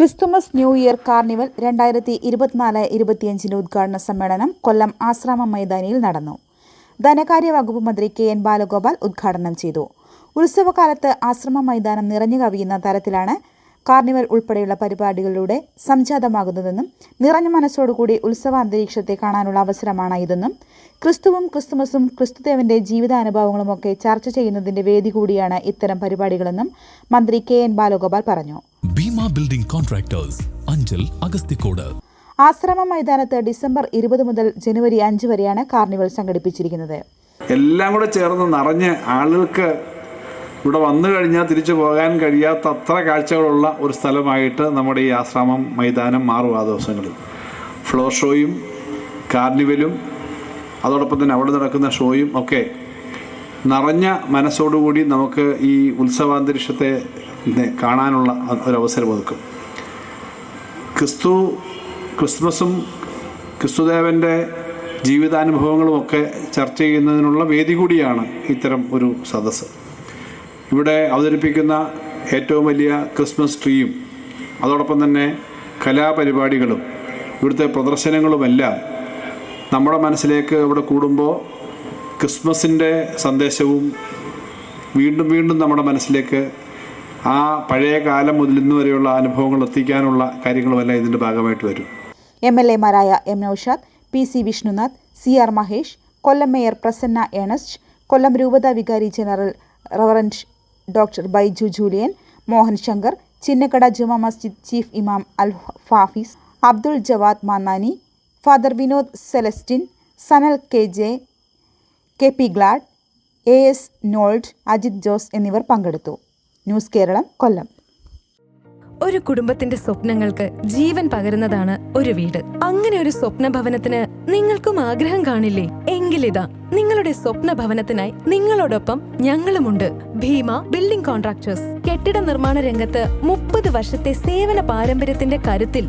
Christmas new year carnival രണ്ടായിരത്തി ഇരുപത്തിനാല് ഇരുപത്തിയഞ്ചിന്റെ ഉദ്ഘാടന സമ്മേളനം കൊല്ലം ആശ്രാമ മൈതാനിയിൽ നടന്നു. ധനകാര്യ വകുപ്പ് മന്ത്രി കെ എൻ ബാലഗോപാൽ ഉദ്ഘാടനം ചെയ്തു. ഉത്സവകാലത്ത് ആശ്രമ മൈതാനം നിറഞ്ഞു കവിയുന്ന തരത്തിലാണ് കാർണിവൽ ഉൾപ്പെടെയുള്ള പരിപാടികളിലൂടെ സംജാതമാകുന്നതെന്നും നിറഞ്ഞ മനസ്സോടുകൂടി ഉത്സവ അന്തരീക്ഷത്തെ കാണാനുള്ള അവസരമാണ് ഇതെന്നും ക്രിസ്തുവും ക്രിസ്തുമസും ക്രിസ്തുദേവന്റെ ജീവിതാനുഭവങ്ങളുമൊക്കെ ചർച്ച ചെയ്യുന്നതിന്റെ വേദി കൂടിയാണ് ഇത്തരം പരിപാടികളെന്നും മന്ത്രി കെ എൻ ബാലഗോപാൽ പറഞ്ഞു. ബിൽഡിംഗ് കോൺട്രാക്ടേഴ്സ് അഞ്ചൽ അഗസ്തിക്കോട് ആശ്രമ മൈതാനത്ത് ഡിസംബർ ഇരുപത് മുതൽ ജനുവരി അഞ്ച് വരെയാണ് കാർണിവൽ സംഘടിപ്പിച്ചിരിക്കുന്നത്. എല്ലാം കൂടെ ചേർന്ന് നിറഞ്ഞ് ആളുകൾക്ക് ഇവിടെ വന്നു കഴിഞ്ഞാൽ തിരിച്ചു പോകാൻ കഴിയാത്ത അത്ര കാഴ്ചകളുള്ള ഒരു സ്ഥലമായിട്ട് നമ്മുടെ ഈ ആശ്രമം മൈതാനം മാറും ആ ദിവസങ്ങളിൽ. ഫ്ലോർ ഷോയും കാർണിവലും അതോടൊപ്പം തന്നെ അവിടെ നടക്കുന്ന ഷോയും ഒക്കെ നിറഞ്ഞ മനസ്സോടുകൂടി നമുക്ക് ഈ ഉത്സവാന്തരീക്ഷത്തെ കാണാനുള്ള ഒരവസരം ഒതുക്കും. ക്രിസ്തു ക്രിസ്മസും ക്രിസ്തുദേവന്റെ ജീവിതാനുഭവങ്ങളും ഒക്കെ ചർച്ച ചെയ്യുന്നതിനുള്ള വേദി കൂടിയാണ് ഇത്തരം ഒരു സദസ്സ്. ഇവിടെ അവതരിപ്പിക്കുന്ന ഏറ്റവും വലിയ ക്രിസ്മസ് ട്രീയും അതോടൊപ്പം തന്നെ കലാപരിപാടികളും ഇവിടുത്തെ പ്രദർശനങ്ങളുമെല്ലാം നമ്മുടെ മനസ്സിലേക്ക് ഇവിടെ കൂടുമ്പോൾ ക്രിസ്മസിന്റെ സന്ദേശവും വീണ്ടും വീണ്ടും നമ്മുടെ മനസ്സിലേക്ക് ആ പഴയ കാലം മുതൽ ഇന്ന് വരെയുള്ള അനുഭവങ്ങൾ എത്തിക്കാനുള്ള കാര്യങ്ങളുമെല്ലാം ഇതിന്റെ ഭാഗമായിട്ട് വരും. M L എമാരായ M Naushad P C Vishnunath C R Mahesh Kollam mayor Prasanna Ernest Kollam രൂപത വികാരി general reverend doctor Baiju Julian Mohan Shankar Chinnakada Juma Masjid chief ഇമാം Al Hafiz Abdul Javad Mannani father Vinod Celestine Sanal K J K P Glad A എസ് നോൾഡ് അജിത് ജോസ് എന്നിവർ പങ്കെടുത്തു. News Kerala Kollam. ഒരു കുടുംബത്തിന്റെ സ്വപ്നങ്ങൾക്ക് ജീവൻ പകരുന്നതാണ് ഒരു വീട്. അങ്ങനെ ഒരു സ്വപ്ന ഭവനത്തിന് നിങ്ങൾക്കും ആഗ്രഹം കാണില്ലേ? എങ്കിലിതാ നിങ്ങളുടെ സ്വപ്ന ഭവനത്തിനായി നിങ്ങളോടൊപ്പം ഞങ്ങളുമുണ്ട്. Bheema building contractors. കെട്ടിട നിർമ്മാണ രംഗത്ത് മുപ്പത് വർഷത്തെ സേവന പാരമ്പര്യത്തിന്റെ കരുത്തിൽ